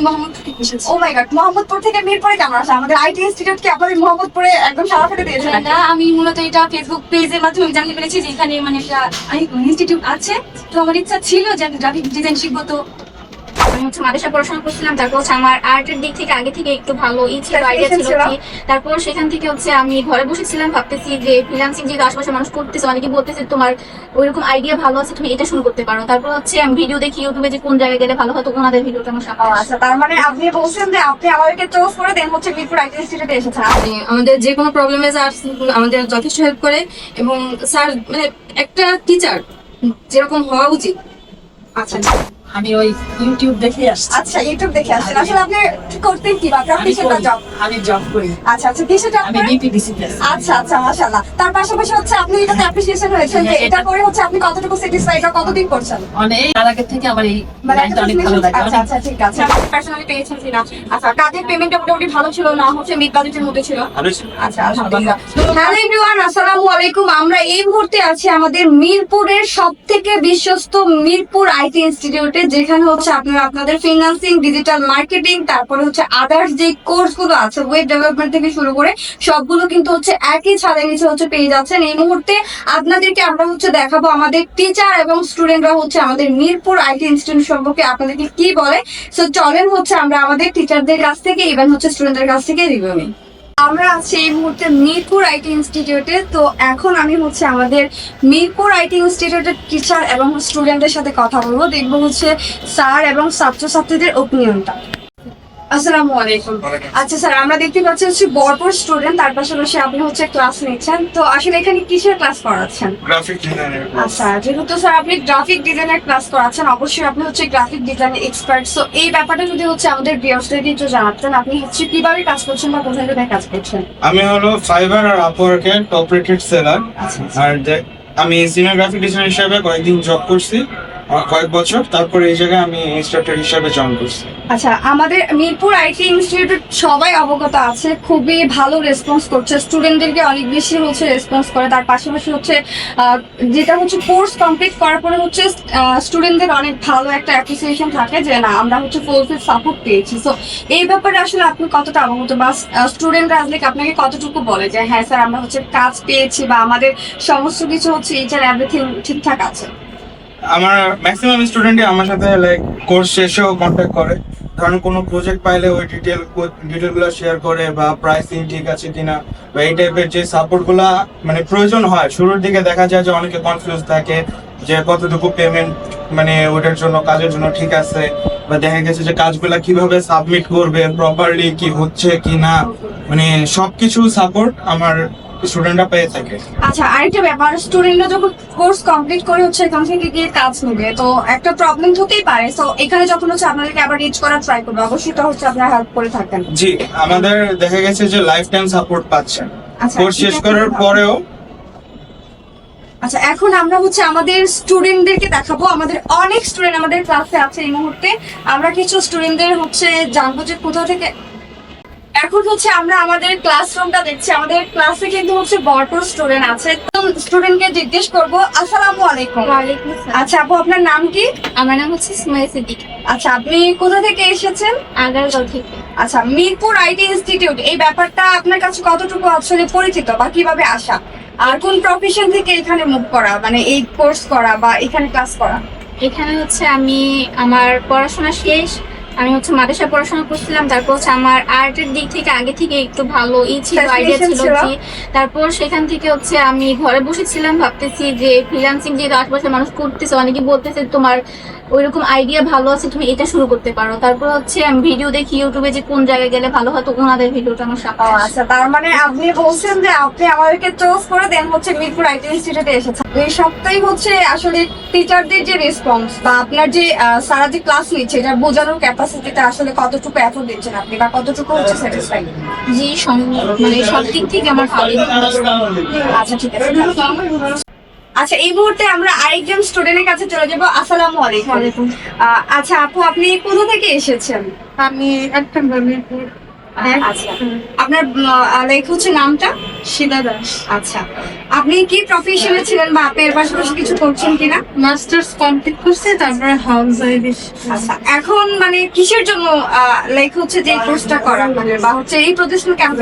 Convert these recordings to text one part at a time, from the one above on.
আমি মোহাম্মদপুর থেকে এসেছি। ও মাই গড মোহাম্মদপুর থেকে মিরপুরে কেমন আসে? আমাদের আইটি ইনস্টিটিউট কি আপনাদের মোহাম্মদপুরে একদম সারা দিয়েছে না আমি মূলত এটা ফেসবুক পেজের মাধ্যমে জানতে পেরেছি যে এখানে মানে একটা ইনস্টিটিউট আছে। তো আমার ইচ্ছা ছিল যে আমি গ্রাফিক ডিজাইন শিখব তো আমি হচ্ছে মাদ্রাসা পড়াশোনা করছিলাম তারপর হচ্ছে আমার আর্টের দিক থেকে আগে থেকে একটু ভালো ই ছিল আইডিয়া ছিল তারপর সেখান থেকে হচ্ছে আমি ঘরে বসেছিলাম ভাবতেছি যে ফ্রিল্যান্সিং যেহেতু আশেপাশে মানুষ করতেছে অনেকে বলতেছে তোমার ওইরকম আইডিয়া ভালো আছে তুমি এটা শুরু করতে পারো। তারপর হচ্ছে আমি ভিডিও দেখি ইউটিউবে যে কোন জায়গায় গেলে ভালো হতো ওনাদের ভিডিওটা আমার সামনে আচ্ছা তার মানে আপনি বলছেন যে আপনি আমাদেরকে চয়েস করে দেন হচ্ছে মিরপুর আইটি ইনস্টিটিউটে এসেছেন। আমাদের যে কোনো প্রবলেমে স্যার আমাদের যথেষ্ট হেল্প করে। এবং স্যার মানে একটা টিচার যেরকম হওয়া উচিত। আচ্ছা। আমি ওই ইউটিউব দেখে আসছি। আচ্ছা ইউটিউব দেখে আসছেন। আসলে আপনি করতেন কি বা আপনি সেটা জব আমি জব করি। আচ্ছা আচ্ছা কিসের জব আমি বিপিডিসি তে আচ্ছা আচ্ছা মাশাআল্লাহ। তার পাশাপাশি হচ্ছে আপনি এটাতে অ্যাপ্রিসিয়েশন হয়েছে যে এটা করে হচ্ছে আপনি কতটুকু স্যাটিসফাইড বা কতদিন করছেন? অনেক আগে থেকে আমার এই মানে লাইনটা অনেক ভালো লাগে আচ্ছা আচ্ছা ঠিক আছে। পার্সোনালি পেয়েছেন কিনা আচ্ছা কাজের পেমেন্টটা মোটামুটি ভালো ছিল না হচ্ছে মিড বাজেটের মধ্যে ছিল? আচ্ছা আলহামদুলিল্লাহ হ্যালো এভরিওয়ান আসসালামু আলাইকুম। আমরা এই মুহূর্তে আছি আমাদের মিরপুরের সব থেকে বিশ্বস্ত মিরপুর আইটি ইনস্টিটিউটে যেখানে হচ্ছে আপনারা আপনাদের ফিনান্সিং ডিজিটাল মার্কেটিং তারপরে হচ্ছে আদার্স যে কোর্সগুলো আছে ওয়েব ডেভেলপমেন্ট থেকে শুরু করে সবগুলো কিন্তু হচ্ছে একই ছাদের নিচে হচ্ছে পেয়ে যাচ্ছেন। এই মুহূর্তে আপনাদেরকে আমরা হচ্ছে দেখাবো আমাদের টিচার এবং স্টুডেন্টরা হচ্ছে আমাদের মিরপুর আইটি ইনস্টিটিউট সম্পর্কে আপনাদেরকে কি বলে? সো চলেন হচ্ছে আমরা আমাদের টিচারদের কাছ থেকে ইভেন হচ্ছে স্টুডেন্টদের কাছ থেকে রিভিউ নিই। আমরা আছি এই মুহূর্তে মিরপুর আইটি ইনস্টিটিউটে। তো এখন আমি হচ্ছে আমাদের মিরপুর আইটি ইনস্টিটিউটের টিচার এবং স্টুডেন্টদের সাথে কথা বলব। দেখব হচ্ছে স্যার এবং ছাত্রছাত্রীদের ওপিনিয়নটা আসসালামু আলাইকুম। আচ্ছা স্যার আমরা দেখতে পাচ্ছি হচ্ছে বরপুর স্টুডেন্ট তার পাশাপাশি আপনি হচ্ছে ক্লাস নিচ্ছেন। তো আসলে এখানে কিসের ক্লাস করাচ্ছেন গ্রাফিক ডিজাইনের আচ্ছা যেহেতু স্যার আপনি গ্রাফিক ডিজাইনের ক্লাস করাচ্ছেন অবশ্যই আপনি হচ্ছে গ্রাফিক ডিজাইনের এক্সপার্ট সো এই ব্যাপারটা যদি হচ্ছে আমাদের ভিউয়ার্সদেরকে একটু জানাতেন আপনি হচ্ছে কীভাবে কাজ করছেন বা কোথায় কোথায় কাজ করছেন? আমি হলো ফাইবার আর আপওয়ার্কের টপ রেটেড সেলার আর আমি সিনিয়র গ্রাফিক ডিজাইনার হিসেবে কয়েকদিন জব করছি। কয়েক বছর, তারপরে এই জায়গায় আমি ইনস্ট্রাক্টর হিসেবে জয়েন করছি। আচ্ছা আমাদের মিরপুর আইটি ইনস্টিটিউট সবাই অবগত আছে, খুবই ভালো রেসপন্স করছে স্টুডেন্টদেরকে অনেক বেশি হচ্ছে রেসপন্স করে, তার পাশাপাশি হচ্ছে যেটা হচ্ছে কোর্স কমপ্লিট করার পরে হচ্ছে স্টুডেন্টদের অনেক ভালো একটা অ্যাপ্রিসিয়েশন থাকে যে না, আমরা হচ্ছে ফুলফিল সাপোর্ট পেয়েছি। সো এই ব্যাপারে আসলে আপনি কতটা অবগত বা স্টুডেন্টরা আসলে আপনাকে কতটুকু বলে যে হ্যাঁ স্যার, আমরা হচ্ছে কাজ পেয়েছি বা আমাদের সমস্ত কিছু হচ্ছে এইচ আর এভরিথিং ঠিকঠাক আছে আমার ম্যাক্সিমাম স্টুডেন্টই আমার সাথে লাইক কোর্স শেষেও কন্ট্যাক্ট করে। ধরেন কোনো প্রজেক্ট পাইলে ওই ডিটেল ডিটেলগুলো শেয়ার করে বা প্রাইসিং ঠিক আছে কিনা বা এই টাইপের যে সাপোর্টগুলো মানে প্রয়োজন হয়, শুরুর দিকে দেখা যায় যে অনেকে কনফিউজ থাকে যে কতটুকু পেমেন্ট মানে ওটার জন্য, কাজের জন্য ঠিক আছে বা দেখা গেছে যে কাজগুলা কীভাবে সাবমিট করবে প্রপারলি কি হচ্ছে কি না মানে সবকিছু সাপোর্ট আমার স্টুডেন্টরা পেয়ে থাকে। আচ্ছা আরেকটা ব্যাপার স্টুডেন্টরা যখন কোর্স কমপ্লিট করে হচ্ছে এখান থেকে গিয়ে কাজ নেবে। তো একটা প্রবলেম হতেই পারে। তো এখানে যখন হচ্ছে আপনাদেরকে আবার রিচ করার ট্রাই করবে অবশ্যই তো হচ্ছে আপনারা হেল্প করে থাকেন জি আমাদের দেখা গেছে যে লাইফ টাইম সাপোর্ট পাচ্ছেন আচ্ছা, কোর্স শেষ করার পরেও আচ্ছা এখন আমরা হচ্ছে আমাদের স্টুডেন্টদেরকে দেখাবো। আমাদের অনেক স্টুডেন্ট আমাদের ক্লাসে আছে এই মুহূর্তে। আমরা কিছু স্টুডেন্টদের হচ্ছে জানব যে কোথা থেকে এখন হচ্ছে আমরা আমাদের ক্লাসরুমটা দেখছি। আমাদের ক্লাসে কিন্তু হচ্ছে বড় স্টুডেন্ট আছে। স্টুডেন্টকে জিজ্ঞেস করব আসসালামু আলাইকুম। আচ্ছা আপু আপনার নাম কি? আমার নাম হচ্ছে সুমাইয়া সিদ্দিক। আচ্ছা আপনি কোথা থেকে এসেছেন? আগারগাঁও থেকে। আচ্ছা মিরপুর আইটি ইনস্টিটিউট এই ব্যাপারটা আপনার কাছে কতটুকু আসলে পরিচিত বা কীভাবে আসা? আর কোন প্রফেশন থেকে এখানে মুভ করা মানে এই কোর্স করা বা এখানে ক্লাস করা? এখানে হচ্ছে আমি আমার পড়াশোনা শেষ আমি হচ্ছে মাদ্রাসায় পড়াশোনা করছিলাম তারপর হচ্ছে আমার আর্টের দিক থেকে আগে থেকে একটু ভালো ই ছিল আইডিয়া ছিল যে তারপর সেখান থেকে হচ্ছে আমি ঘরে বসেছিলাম ভাবতেছি যে ফ্রিলান্সিং যেহেতু আশেপাশে মানুষ করতেছে অনেকে বলতেছে তোমার ওইরকম আইডিয়া ভালো আছে তুমি এটা শুরু করতে পারো। তারপর হচ্ছে আমি ভিডিও দেখি ইউটিউবে যে কোন জায়গায় গেলে ভালো হয় তো ওনাদের ভিডিওটা আমার ও আচ্ছা তার মানে আপনি বলছেন যে আপনি আমাদেরকে চয়েস করে দেন হচ্ছে মিরপুর আইটি ইনস্টিটিউটে এসেছেন। এই সপ্তাহে হচ্ছে আসলে টিচারদের যে রেসপন্স বা আপনার যে আহ, সারা যে ক্লাস নিচ্ছে এটা বোঝানোর ক্যাপাসিটিটা আসলে কতটুকু এফোর্ট দিচ্ছেন আপনি বা কতটুকু হচ্ছে স্যাটিসফাইড জি মানে সব দিক থেকে আমার ভালো। আচ্ছা ঠিক আছে। আচ্ছা এই মুহূর্তে আমরা আরেকজন স্টুডেন্টের কাছে চলে যাব। আসসালামু আলাইকুম। আচ্ছা আপু আপনি কোথা থেকে এসেছেন? আমি একটা মিরপুর আচ্ছা। আপনার লাইক হচ্ছে নামটা? শিলা দাস। আচ্ছা। আপনি কি প্রফেশনে ছিলেন বা আপনি এর পাশাপাশি কিছু করছেন কিনা? মাস্টার্স কমপ্লিট করছে তারপরে হাউস ওয়াইফ আচ্ছা এখন মানে কিসের জন্য লাইক হচ্ছে যে কোর্সটা করা? মানে বা হচ্ছে এই প্রতিষ্ঠান কেমন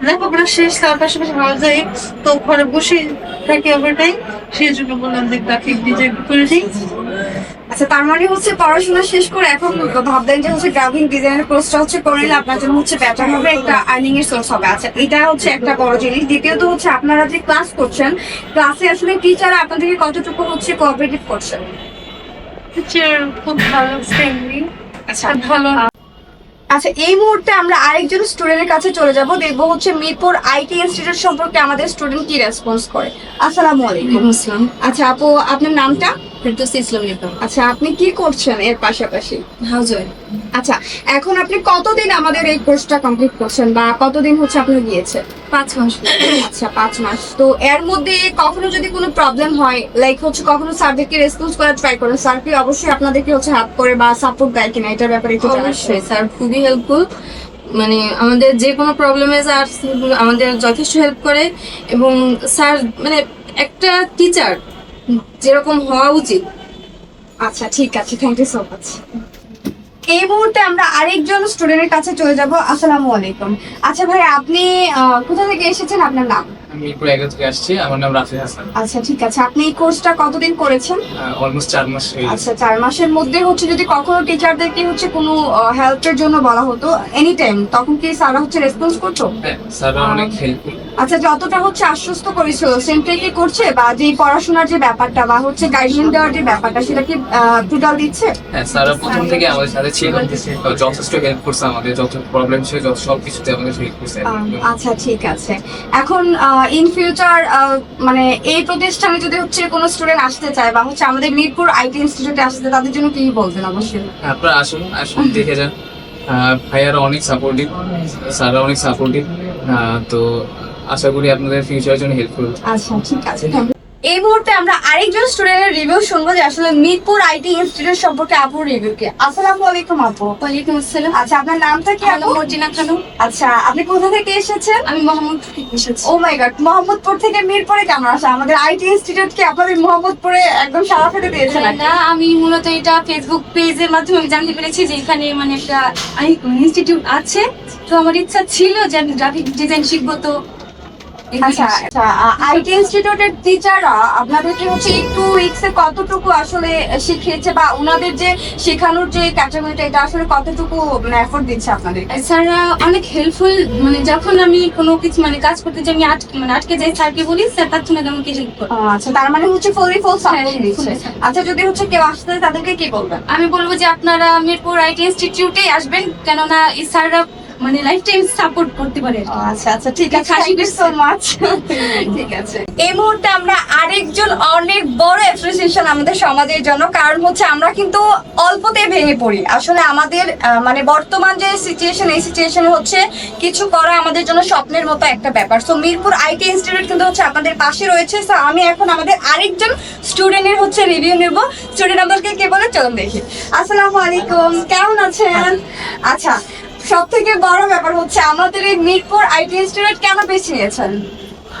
লেখাপড়া শেষ তার পাশাপাশি হাউস ওয়াইফ তো ঘরে বসে থাকি ওভারটাইম সেই জন্য বললাম যে গ্রাফিক ডিজাইন করে দিই আচ্ছা তার মানে হচ্ছে পড়াশোনা শেষ করে এখন ভাবলেন যে হচ্ছে গ্রাফিক ডিজাইনের কোর্সটা হচ্ছে করে নিলে আপনার জন্য হচ্ছে বেটার হবে একটা আর্নিং এর সোর্স হবে। আচ্ছা এটা হচ্ছে একটা বড় জিনিস। দ্বিতীয়ত হচ্ছে আপনারা যে ক্লাস করছেন ক্লাসে আসলে টিচার আপনাদেরকে কতটুকু হচ্ছে কোঅপারেটিভ করছেন টিচার খুব ভালো ফ্রেন্ডলি আচ্ছা। ভালো। আচ্ছা এই মুহূর্তে আমরা আরেকজন স্টুডেন্টের কাছে চলে যাব। দেখব হচ্ছে মিরপুর আইটি ইনস্টিটিউট সম্পর্কে আমাদের স্টুডেন্ট কি রেসপন্স করে। আসসালামু আলাইকুম। আসসালাম। আচ্ছা আপু আপনার নামটা? ফেরদৌসি ইসলাম আচ্ছা আপনি কি করছেন এর পাশাপাশি? হাউস ওয়াইফ আচ্ছা এখন আপনি কতদিন আমাদের এই কোর্সটা কমপ্লিট করছেন বা কতদিন হচ্ছে আপনার গিয়েছে? পাঁচ মাস। আচ্ছা পাঁচ মাস। তো এর মধ্যে কখনো যদি কোনো প্রবলেম হয় লাইক হচ্ছে কখনো স্যারদেরকে রেসপন্স করার ট্রাই করেন স্যার কি অবশ্যই আপনাদেরকে হচ্ছে হেল্প করে বা সাপোর্ট দেয় কিনা এটার ব্যাপারে একটু অবশ্যই স্যার খুবই হেল্পফুল মানে আমাদের যে কোনো প্রবলেমে স্যার আমাদের যথেষ্ট হেল্প করে। এবং স্যার মানে একটা টিচার যেরকম হওয়া উচিত। আচ্ছা ঠিক আছে থ্যাংক ইউ সো মাচ এই মুহূর্তে আমরা আরেকজন স্টুডেন্টের কাছে চলে যাব। আসসালামু আলাইকুম। আচ্ছা ভাই, আপনি কোথা থেকে এসেছেন? আপনার নাম? আমি মিরপুর এগারো থেকে আসছি। আমার নাম রাফি হাসান। আচ্ছা ঠিক আছে। আপনি এই কোর্সটা কতদিন করেছেন? অলমোস্ট চার মাস আচ্ছা চার মাসের মধ্যে হচ্ছে যদি কখনো টিচারদেরকে হচ্ছে কোনো হেল্পের জন্য বলা হতো এনি টাইম তখন কি স্যাররা হচ্ছে রেসপন্স করতো? হ্যাঁ স্যাররা অনেক হেল্পফুল আচ্ছা যতটা হচ্ছে আশ্বস্ত করেছিল সেমটাই কি করছে? বা যে পড়াশোনার যে ব্যাপারটা বা হচ্ছে গাইডলাইন দেওয়ার যে ব্যাপারটা সেটা কি টোটাল দিচ্ছে? হ্যাঁ স্যাররা প্রথম থেকে আমাদের সাথে ছিল। যথেষ্ট হেল্প করছে আমাদের। যত প্রবলেম ছিল যত সব কিছুতে আমাদের হেল্প করছে। আচ্ছা ঠিক আছে। এখন ইন ফিউচার মানে এই প্রতিষ্ঠানে যদি হচ্ছে কোনো স্টুডেন্ট আসতে চায় বা হচ্ছে আমাদের মিরপুর আইটি ইনস্টিটিউটে আসতে তাদের জন্য কি বলবেন অবশ্যই? হ্যাঁ, আপনারা আসুন আসুন দেখে যান। ভাইয়ার অনেক সাপোর্টিভ স্যাররা অনেক সাপোর্টিভ তো আশা করি আপনাদের ফিউচারের জন্য হেল্পফুল আচ্ছা ঠিক আছে. এই মুহূর্তে আমরা আরেকজন স্টুডেন্টের রিভিউ শুনব যে আসলে মিরপুর আইটি ইনস্টিটিউট সম্পর্কে আপুর রিভিউ কি? আসসালামু আলাইকুম আপু। ওয়ালাইকুম আসসালাম। আচ্ছা আপনার নামটা কি আপু? মর্জিনা খানম। আচ্ছা আপনি কোথা থেকে এসেছেন? আমি মোহাম্মদ থেকে এসেছি। ও মাই গড মোহাম্মদপুর থেকে মিরপুরে কেমন আসা? আমাদের আইটি ইনস্টিটিউট কি আপনাদের মোহাম্মদপুরে একদম সারা ফেলে দিয়েছে না আমি মূলত এটা ফেসবুক পেজের মাধ্যমে জানতে পেরেছি যে এখানে মানে একটা ইনস্টিটিউট আছে। তো আমার ইচ্ছা ছিল যে আমি গ্রাফিক ডিজাইন শিখব তো আচ্ছা আচ্ছা আইটি ইনস্টিটিউটের টিচাররা আপনাদেরকে হচ্ছে একটু উইকসে কতটুকু আসলে শিখিয়েছে বা ওনাদের যে শেখানোর যে ক্যাটাগরিটা এটা আসলে কতটুকু এফোর্ট দিচ্ছে আপনাদেরকে? স্যাররা অনেক হেল্পফুল মানে যখন আমি কোনো কিছু মানে কাজ করতে যাই আমি আটকে মানে আটকে যাই স্যারকে বলি স্যার তার জন্য আমাকে হেল্প করে আচ্ছা তার মানে হচ্ছে ফুলি ফুল সাপোর্ট হ্যাঁ, দিচ্ছে। আচ্ছা যদি হচ্ছে কেউ আসতে তাদেরকে কি বলবেন? আমি বলব যে আপনারা মিরপুর আইটি ইনস্টিটিউটে আসবেন কেননা এই স্যাররা মানে লাইফ টাইম সাপোর্ট করতে পারে আচ্ছা আচ্ছা ঠিক আছে থ্যাংক ইউ সো মাচ ঠিক আছে। এই মুহূর্তে আমরা আরেকজন অনেক বড় অ্যাপ্রিসিয়েশন আমাদের সমাজের জন্য কারণ হচ্ছে আমরা কিন্তু অল্পতে ভেঙে পড়ি। আসলে আমাদের মানে বর্তমান যে সিচুয়েশন এই সিচুয়েশনে হচ্ছে কিছু করা আমাদের জন্য স্বপ্নের মতো একটা ব্যাপার। সো মিরপুর আইটি ইনস্টিটিউট কিন্তু হচ্ছে আপনাদের পাশে রয়েছে। সো আমি এখন আমাদের আরেকজন স্টুডেন্টের হচ্ছে রিভিউ নেব। স্টুডেন্ট আমাদেরকে কে বলে চলুন দেখি। আসসালামু আলাইকুম কেমন আছেন? আচ্ছা সব থেকে বড় ব্যাপার হচ্ছে আমাদের এই মিরপুর আইটি ইনস্টিটিউট কেন বেছে নিয়েছেন?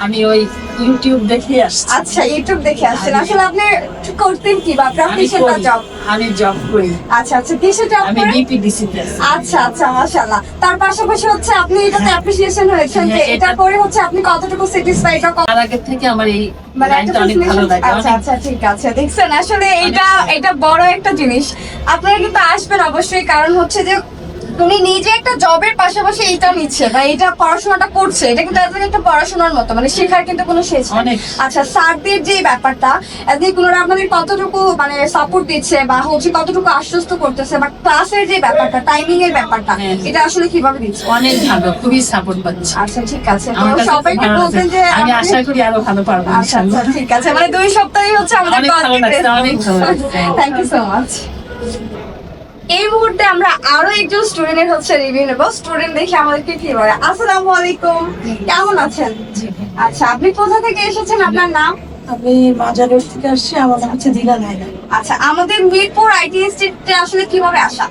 আমি ওই ইউটিউব দেখে আসছি। আচ্ছা ইউটিউব দেখে আসছেন। আসলে আপনি করতেন কি বা আমি বা জব আমি জব করি। আচ্ছা আচ্ছা কিসের জব আমি বিপিডিসি তে। আচ্ছা আচ্ছা মাশাআল্লাহ। তার পাশাপাশি হচ্ছে আপনি এটাতে অ্যাপ্রিসিয়েশন হয়েছেন যে হ্যাঁ, এটা করে হচ্ছে আপনি কতটুকু স্যাটিসফাইড বা তার আগে থেকে আমার এই মানে অনেক ভালো লাগে। আচ্ছা আচ্ছা ঠিক আছে। দেখছেন আসলে এটা এটা বড় একটা জিনিস। আপনারা কিন্তু আসবেন অবশ্যই কারণ হচ্ছে যে উনি নিজে একটা জবের পাশাপাশি এইটা নিচ্ছে বা এটা পড়াশোনাটা করছে এটা কিন্তু একদম একটা পড়াশোনার মতো মানে শেখার কিন্তু কোনো শেষ নেই। অনেক। আচ্ছা স্যারদের যে ব্যাপারটা এদিকে কোনো আপনাদের কতটুকু মানে সাপোর্ট দিচ্ছে বা হচ্ছে কতটুকু আশ্বস্ত করতেছে বা ক্লাসের যে ব্যাপারটা টাইমিং এর ব্যাপারটা হ্যাঁ। এটা আসলে কীভাবে দিচ্ছে? অনেক ভালো খুবই সাপোর্ট পাচ্ছি। আচ্ছা ঠিক আছে। সবাইকে ভালো যে আমি আশা করি আরও ভালো পারব আচ্ছা আচ্ছা ঠিক আছে। মানে দুই সপ্তাহে হচ্ছে আমাদের। থ্যাংক ইউ সো মাচ এই মুহূর্তে আমরা আরও একজন স্টুডেন্টের হচ্ছে রিভিউ নেব। স্টুডেন্ট দেখে আমাদেরকে কি বলে? আসসালামু আলাইকুম। কেমন আছেন? আচ্ছা আপনি কোথা থেকে এসেছেন? আপনার নাম? আমি মাজারের থেকে আসছি আমার নাম হচ্ছে দিলা নাইলা আচ্ছা আমাদের মিরপুর আইটি ইনস্টিটিউটে আসলে কীভাবে আসা?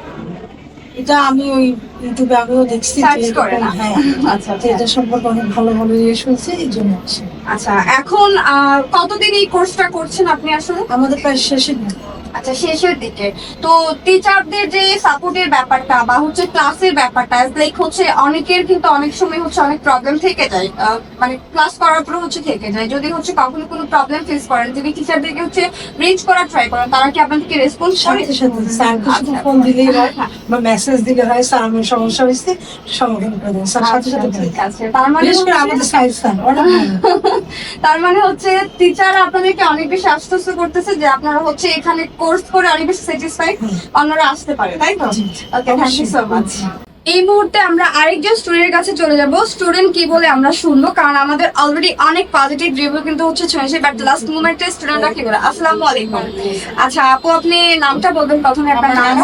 এটা আমি ওই ইউটিউবে আমিও দেখছি? হ্যাঁ আচ্ছা এটা সম্পর্কে অনেক ভালো ভালো ইয়ে শুনছি এই জন্য আচ্ছা এখন কতদিন এই কোর্সটা করছেন আপনি আসলে? আমাদের প্রায় শেষে আচ্ছা শেষের দিকে। তো টিচারদের যে সাপোর্টের ব্যাপারটা বা হচ্ছে ক্লাসের ব্যাপারটা লাইক হচ্ছে অনেকের কিন্তু অনেক সময় হচ্ছে অনেক প্রবলেম থেকে যায়। মানে ক্লাস করার পরে হচ্ছে থেকে যায়। যদি হচ্ছে কখনো কোনো প্রবলেম ফেস করেন যদি টিচারদেরকে হচ্ছে রিচ করার ট্রাই করেন তারা কি আপনাদেরকে রেসপন্স করে? সাথে সাথে স্যারকে ফোন দিলেই হয় বা মেসেজ দিলে হয় স্যার আমার সমস্যা হয়েছে সমাধান করে দেন। স্যার সাথে সাথে আচ্ছা, তার মানে আমাদের সাইজ স্যার তার মানে হচ্ছে টিচার আপনাদেরকে অনেক বেশি আশ্বস্ত করতেছে যে আপনারা হচ্ছে এখানে কোর্স করে অনেক বেশি স্যাটিসফাইড অন্যরা আসতে পারে তাই তো? Okay thank you so much এই মুহূর্তে আমরা আরেকজন স্টুডেন্টের কাছে চলে যাব। স্টুডেন্ট কি বলে আমরা শুনব কারণ আমাদের অলরেডি অনেক পজিটিভ রিভিউ কিন্তু হচ্ছে শুনেছি বাট লাস্ট মোমেন্টে স্টুডেন্টরা কি বলে? আসসালামু আলাইকুম। আচ্ছা আপু আপনি নামটা বলবেন প্রথমে আপনার নাম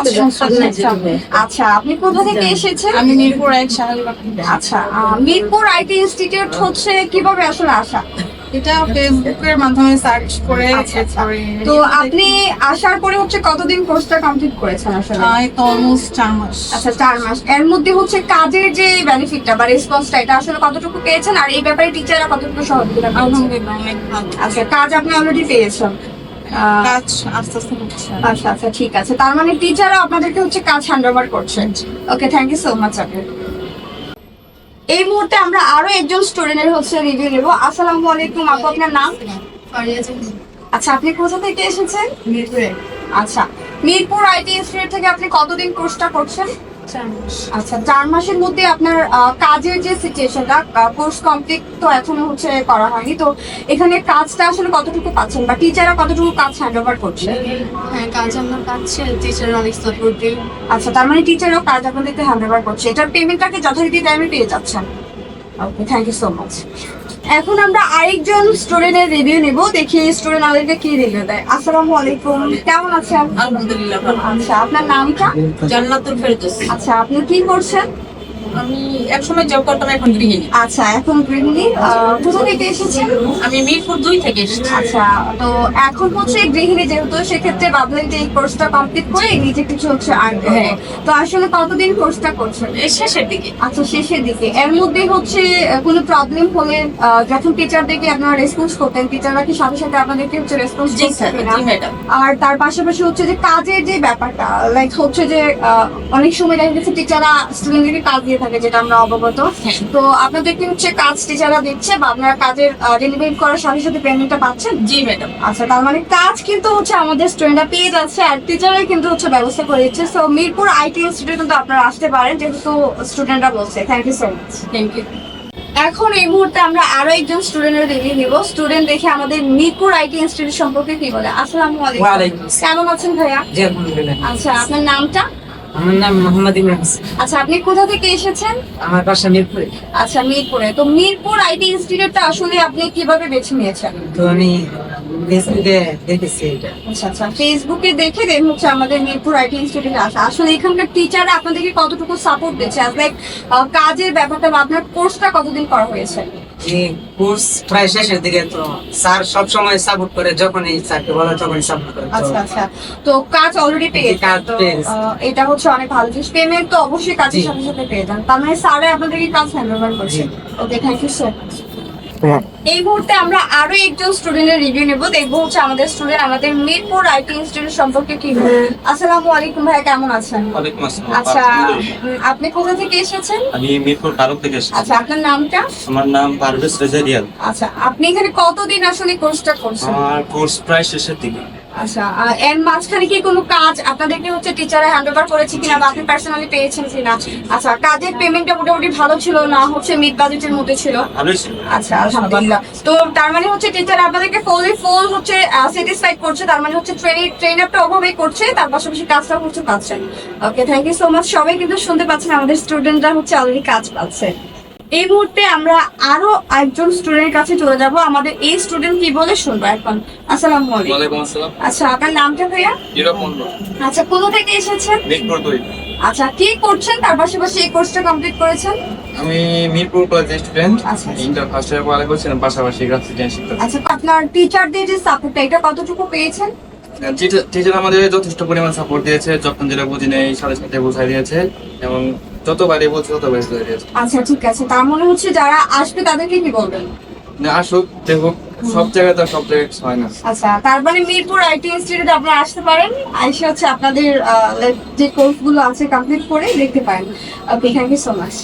আচ্ছা আপনি কোথা থেকে এসেছেন? আমি মিরপুর এক আচ্ছা মিরপুর আইটি ইনস্টিটিউট হচ্ছে কীভাবে আসলে আসা? এটা ফেসবুকের মাধ্যমে সার্চ করে আচ্ছা, আচ্ছা। তো আপনি আসার পরে হচ্ছে কতদিন কোর্সটা কমপ্লিট করেছেন আসলে? অলমোস্ট চার মাস। আচ্ছা চার মাস। এর মধ্যে হচ্ছে কাজের যে বেনিফিটটা বা রেসপন্সটা এটা আসলে কতটুকু পেয়েছেন? আর এই ব্যাপারে টিচাররা কতটুকু সহযোগিতা আলহামদুলিল্লাহ অনেক ভালো। আচ্ছা কাজ আপনি অলরেডি পেয়েছেন। কাজ আস্তে আস্তে হচ্ছে। আচ্ছা আচ্ছা ঠিক আছে। তার মানে টিচাররা আপনাদেরকে হচ্ছে কাজ হ্যান্ড ওভার করছেন okay thank you so much আপনি এই মুহূর্তে আমরা আরও একজন স্টুডেন্টের হচ্ছে রিভিউ নেব। আসসালামু আলাইকুম আপু আপনার নাম? আচ্ছা আপনি কোথা থেকে এসেছেন? মিরপুরে। আচ্ছা মিরপুর আইটি ইনস্টিটিউট থেকে আপনি কতদিন কোর্সটা করছেন? আচ্ছা চার মাসের মধ্যে আপনার কাজের যে সিচুয়েশনটা কোর্স কমপ্লিট তো এখনও হচ্ছে করা হয়নি। তো এখানে কাজটা আসলে কতটুকু পাচ্ছেন বা টিচাররা কতটুকু কাজ হ্যান্ড ওভার করছে? হ্যাঁ কাজ আমরা পাচ্ছি টিচার অনেক সাপোর্টিভ আচ্ছা তার মানে টিচারও কাজ আপনাদেরকে হ্যান্ড ওভার করছে। এটার পেমেন্টটাকে যথারীতি টাইমে পেয়ে যাচ্ছেন। Okay thank you so much এখন আমরা আরেকজন স্টুডেন্টের রিভিউ নেব। দেখি স্টুডেন্ট আমাদেরকে কি রিভিউ দেয়। আসসালামু আলাইকুম। কেমন আছেন? আলহামদুলিল্লাহ আচ্ছা আপনার নামটা? জান্নাতুল ফেরদৌস। আচ্ছা আপনি কি করছেন? আমি এক সময় জব করতাম এখন গৃহিণী। আচ্ছা এখন গৃহিণী। কোথা থেকে এসেছেন? আমি মিরপুর দুই থেকে এসেছি। আচ্ছা তো এখন হচ্ছে গৃহিণী যেহেতু সেক্ষেত্রে ভাবলেন যে এই কোর্সটা কমপ্লিট করে কিছু হচ্ছে হ্যাঁ। তো আসলে কতদিন কোর্সটা করছেন? শেষের দিকে। আচ্ছা শেষের দিকে। এর মধ্যে হচ্ছে কোনো প্রবলেম হলে যখন টিচারদেরকে আপনারা রেসপন্স করতেন টিচাররা কি সাথে সাথে আপনাদেরকে হচ্ছে রেসপন্স আর তার পাশাপাশি হচ্ছে যে কাজের যে ব্যাপারটা লাইক হচ্ছে যে অনেক সময় দেখা গেছে টিচাররা স্টুডেন্টদেরকে কাজ দিয়ে থাকে যেটা আমরা অবগত। তো আপনাদেরকে হচ্ছে কাজ টিচাররা দিচ্ছে বা আপনারা কাজের ডেলিভারি করার সাথে সাথে পেমেন্টটা পাচ্ছেন? জি ম্যাডাম আচ্ছা তার মানে কাজ কিন্তু হচ্ছে আমাদের স্টুডেন্টরা পেয়ে যাচ্ছে আর টিচাররা কিন্তু হচ্ছে ব্যবস্থা করে দিচ্ছে। সো মিরপুর আইটি ইনস্টিটিউট কিন্তু আপনারা আসতে পারেন যেহেতু স্টুডেন্টরা বলছে thank you so much thank you এখন এই মুহূর্তে আমরা আরও একজন স্টুডেন্টের রিভিউ নিব। স্টুডেন্ট দেখে আমাদের মিরপুর আইটি ইনস্টিটিউট সম্পর্কে কি বলে? আসসালামু আলাইকুম। কেমন আছেন ভাইয়া? আচ্ছা আপনার নামটা? আমার নাম মোহাম্মদ ইমরান আচ্ছা আপনি কোথা থেকে এসেছেন? আমার বাসা মিরপুরে। আচ্ছা মিরপুরে। তো মিরপুর আইটি ইনস্টিটিউটটা আসলে আপনি কীভাবে বেছে নিয়েছেন? তো আমি ফেসবুকে দেখেছি এটা। আচ্ছা আচ্ছা ফেসবুকে দেখে দেন হচ্ছে আমাদের মিরপুর আইটি ইনস্টিটিউটে আসা। আসলে এখানকার টিচাররা আপনাদেরকে কতটুকু সাপোর্ট দিচ্ছে? লাইক কাজের ব্যাপারটা বা আপনার কোর্সটা কতদিন করা হয়েছে? যে কোর্স প্রায় শেষের দিকে তো স্যার সব সময় সাপোর্ট করে যখনই স্যারকে বলে তখনই সাপোর্ট করে। আচ্ছা আচ্ছা। তো কাজ অলরেডি পেয়ে কাজ এটা হচ্ছে অনেক ভালো জিনিস। পেমেন্ট তো অবশ্যই কাজের সাথে সাথে পেয়ে যান। তার মানে স্যারে আপনাদেরকে কাজ হ্যান্ড ওভার করছে ওকে থ্যাংক ইউ স্যার হ্যাঁ। এই মুহূর্তে আমরা আরও একজন স্টুডেন্টের রিভিউ নেব। দেখব হচ্ছে আমাদের স্টুডেন্ট আমাদের মিরপুর আইটি ইনস্টিটিউট সম্পর্কে কি বলে আসসালামু আলাইকুম ভাই কেমন আছেন? আচ্ছা আপনি কোথা থেকে এসেছেন? আমি মিরপুর কারক থেকে এসেছি। আচ্ছা আপনার নামটা? আমার নাম পারভেজ রেজা রিয়াল আচ্ছা আপনি এখানে কতদিন আসলে কোর্সটা করছেন? আমার কোর্স প্রায় শেষের দিকে। আচ্ছা এর মাঝখানে কি কোনো কাজ আপনাদেরকে হচ্ছে টিচারে হ্যান্ড ওভার করেছে কিনা বা আপনি পার্সোনালি পেয়েছেন কিনা? আচ্ছা কাজের পেমেন্টটা মোটামুটি ভালো ছিল না হচ্ছে মিড বাজেটের মধ্যে ছিল? আচ্ছা আলহামদুলিল্লাহ। তো তার মানে হচ্ছে টিচার আপনাদেরকে ফুল হচ্ছে স্যাটিসফাইড করছে তার মানে হচ্ছে ট্রেনিং ট্রেন আপটা ওভাবেই করছে তার পাশাপাশি কাজটা হচ্ছে পাচ্ছেন okay thank you so much সবাই কিন্তু শুনতে পাচ্ছেন আমাদের স্টুডেন্টরা হচ্ছে অলরেডি কাজ পাচ্ছে। এই মুহূর্তে আমরা আরও একজন স্টুডেন্টের কাছে চলে যাব। আমাদের এই স্টুডেন্ট কি বলে শুনব এখন। আসসালামু আলাইকুম। আসসালাম। আচ্ছা আপনার নামটা ভাইয়া? মন্ডল আচ্ছা কোথা থেকে এসেছেন? মিরপুর দুই। আচ্ছা কি করছেন? তার পাশাপাশি এই কোর্সটা কমপ্লিট করেছেন? আমি মিরপুর কলেজের স্টুডেন্ট। ইন্টার ফার্স্ট ইয়ার পড়ালেখা করছিলাম পাশাপাশি গ্রাফিক ডিজাইন আচ্ছা আপনার টিচারদের যে সাপোর্টটা এটা কতটুকু পেয়েছেন? টিচার আমাদের যথেষ্ট পরিমাণ সাপোর্ট দিয়েছে যখন যেটা বুঝি নেই সাথে সাথে বোঝাই দিয়েছে এবং যতবারই বলছি ততবারই আচ্ছা ঠিক আছে। তার মনে হচ্ছে যারা আসবে তাদেরকে কি বলবেন? না, আসুক দেখুক। সব জায়গায় তো সব জায়গায় হয় না। আচ্ছা তার মানে মিরপুর আইটি ইনস্টিটিউটে আপনারা আসতে পারেন। আইসে হচ্ছে আপনাদের যে কোর্সগুলো আছে কমপ্লিট করে দেখতে পারেন। Okay thank you so much